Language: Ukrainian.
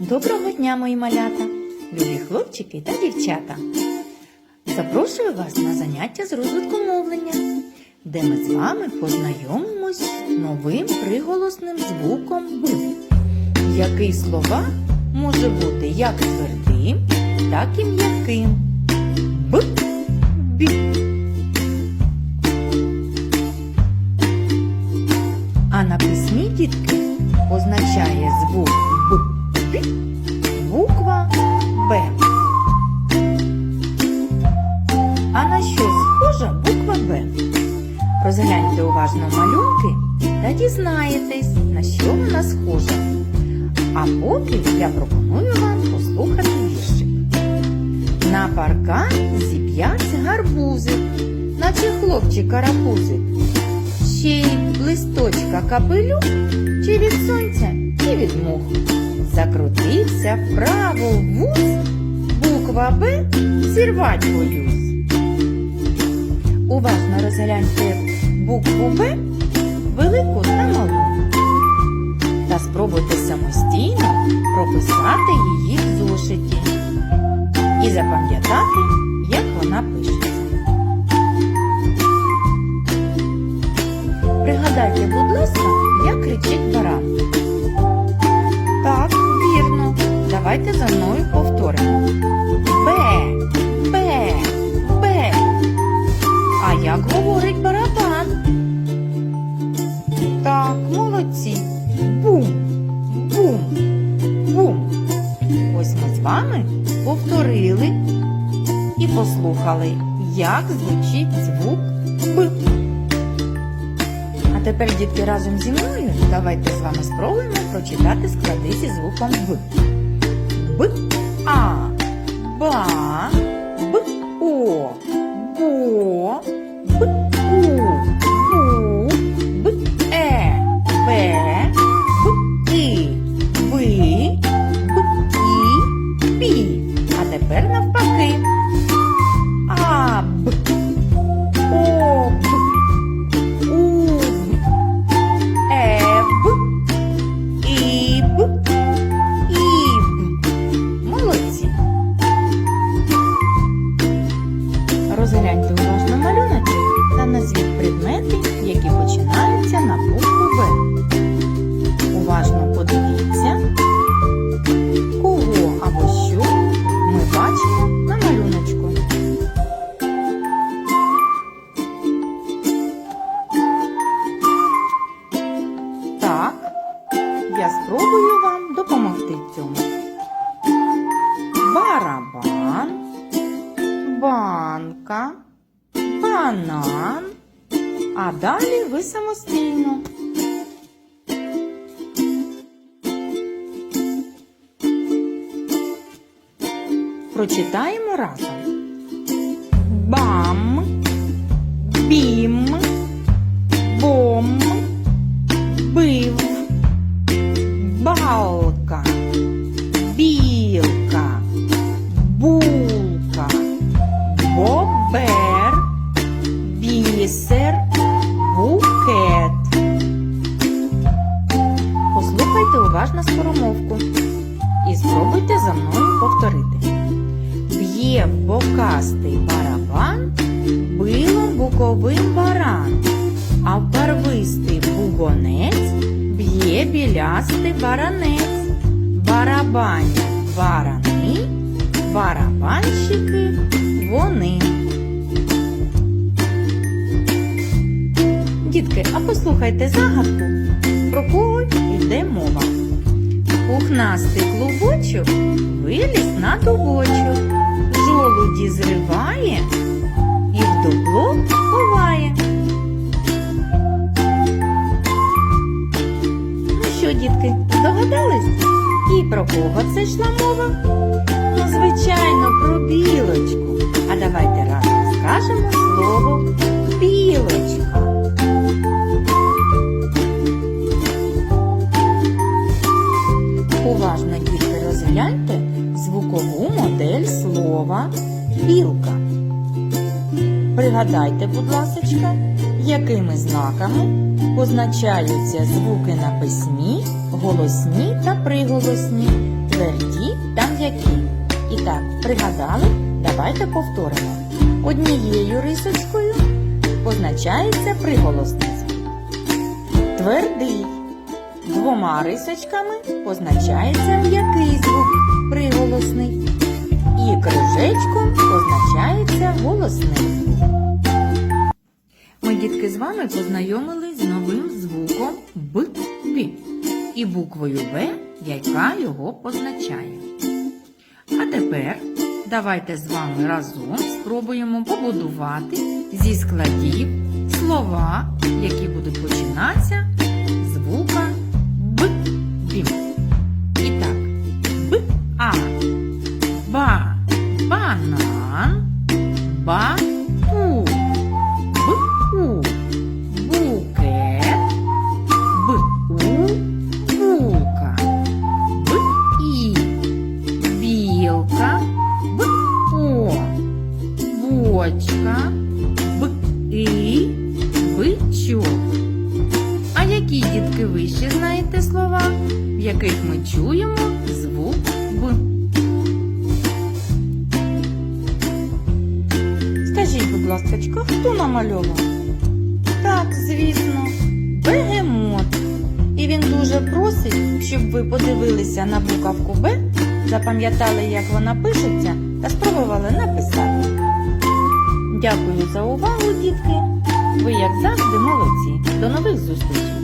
Доброго дня, мої малята, любі хлопчики та дівчата. Запрошую вас на заняття з розвитку мовлення, де ми з вами познайомимось з новим приголосним звуком Б, який слова може бути як твердим, так і м'яким. Б, бі. А на письмі дітки означає звук Б, Б, буква Б. А на що схожа буква Б? Розгляньте уважно малюнки та дізнаєтесь, на що вона схожа. А поки я пропоную вам послухати віршик. На паркан зіп'явся гарбузик, наче хлопчик карапузик. Ще й листочка капелюх, чи від сонця, і від мух. Закрутився вправо вуз, буква Б зірвать боюсь. Уважно розгляньте букву Б, велику та малу. Та спробуйте самостійно прописати її в зошиті і запам'ятати, як вона пишеться. Пригадайте, будь ласка, як кричить баран. Давайте за мною повторимо. Б, Б, Б. А як говорить барабан? Так, молодці. Бум, бум, бум. Ось ми з вами повторили і послухали, як звучить звук Б. А тепер, дітки, разом зі мною давайте з вами спробуємо прочитати склади зі звуком Б. Б, А, Ба, Б, О, Бо, Б, спробую вам допомогти цьому. Барабан, банка, банан. А далі ви самостійно. Прочитаємо разом. Бам, бокастий барабан, било буковим баран, а барвистий бубонець б'є білястий баранець, барабанять барани, барабанщики вони. Дітки, а послухайте загадку, про кого йде мова. Пухнастий клубочок виліз на дубочок, жолуді зриває і в дупло ховає. Ну що, дітки, догадались? І про кого це йшла мова? Ну, звичайно, про білочку. А давайте разом скажемо слово білочка. Пригадайте, будь ласочка, якими знаками позначаються звуки на письмі, голосні та приголосні тверді та м'які. І так, пригадали? Давайте повторимо. Однією рисочкою позначається приголосний звук. Твердий. Двома рисочками позначається м'який звук приголосний. І кружечком позначається голосний дітки, з вами познайомились з новим звуком Б, і буквою Б, яка його позначає. А тепер давайте з вами разом спробуємо побудувати зі складів слова, які будуть починатися дітки ви ще знаєте слова, в яких ми чуємо звук Б? Скажіть, будь ласка, хто намальовував? Так, звісно, бегемот. І він дуже просить, щоб ви подивилися на буковку Б, запам'ятали, як вона пишеться, та спробували написати. Дякую за увагу, дітки. Ви, як завжди, молодці. До нових зустрічей!